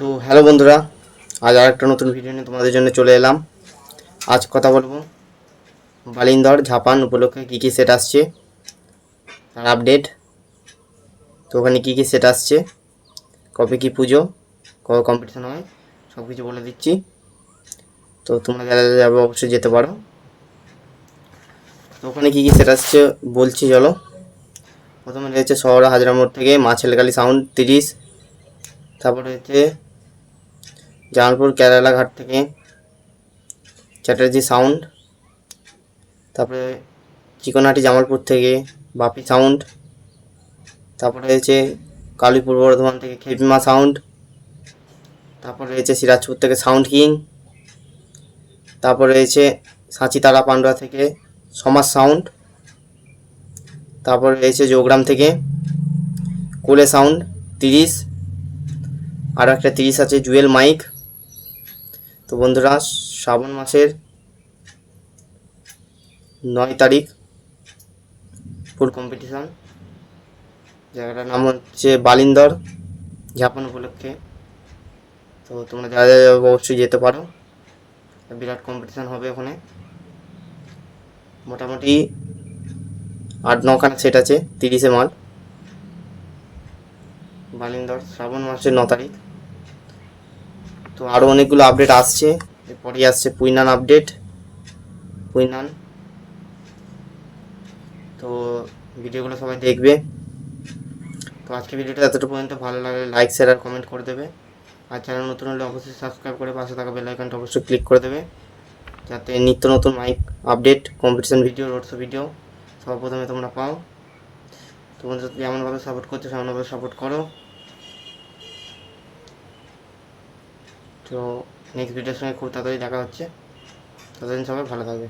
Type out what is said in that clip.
তো হ্যালো বন্ধুরা, আজ আর একটা নতুন ভিডিও নিয়ে তোমাদের জন্য চলে এলাম। আজ কথা বলব বালিন্দর ঝাপান উপলক্ষে কী কী সেট আসছে, তার আপডেট তো ওখানে কী কী সেট আসছে, কবে কী পুজো, কবে কম্পিটিশন হয় সব কিছু বলে দিচ্ছি। তো তোমরা যারা যাবে অবশ্যই যেতে পারো। তো ওখানে কী কী সেট আসছে বলছি চলো। প্রথমে রয়েছে শহর হাজরা মোড় থেকে মা ছেলেকালী সাউন্ড তিরিশ, তারপরে হচ্ছে জামালপুর কেরালা ঘাট থেকে চ্যাটার্জি সাউন্ড, তারপরে চিকনহাটি জামালপুর থেকে বাপি সাউন্ড, তারপরে রয়েছে কালী পূর্ব বর্ধমান থেকে খেপিমা সাউন্ড, তারপরে রয়েছে সিরাজপুর থেকে সাউন্ড কিং, তারপরে রয়েছে সাঁচিতারা পান্ডুয়া থেকে সমাজ সাউন্ড, তারপরে রয়েছে যোগগ্রাম থেকে কোলে সাউন্ড তিরিশ, আরও একটা তিরিশ আছে জুয়েল মাইক তো বন্ধুরা, শ্রাবণ মাসের নয় তারিখ, ফুল কম্পিটিশান জায়গাটার নাম হচ্ছে বালিন্দর ঝাপান উপলক্ষে। তো তোমরা যারা যারা অবশ্যই যেতে পারো। বিরাট কম্পিটিশান হবে ওখানে। মোটামুটি আট নখানা সেট আছে, তিরিশে মাল বালিন্দর, শ্রাবণ মাসের ন তারিখ। তো আরও অনেকগুলো আপডেট আসছে। এরপরেই আসছে পুইনান আপডেট পুইনান। তো ভিডিওগুলো সবাই দেখবে। তো আজকে ভিডিওটা এতটুকু পর্যন্ত। ভালো লাগলে লাইক শেয়ার আর কমেন্ট করে দেবে। আর চ্যানেল নতুন হলে অবশ্যই সাবস্ক্রাইব করে পাশে থাকা বেল আইকনটা অবশ্যই ক্লিক করে দেবে। যাতে নিত্য নতুন mic update competition video roadshow video সবার প্রথমে তোমরা পাও। তোমাদের যেমনভাবে সাপোর্ট করছ সেমনভাবে সাপোর্ট করো। তো নেক্সট ভিডিওর সঙ্গে খুব তাড়াতাড়ি দেখা হচ্ছে। ততদিন সবাই ভালো থাকবে।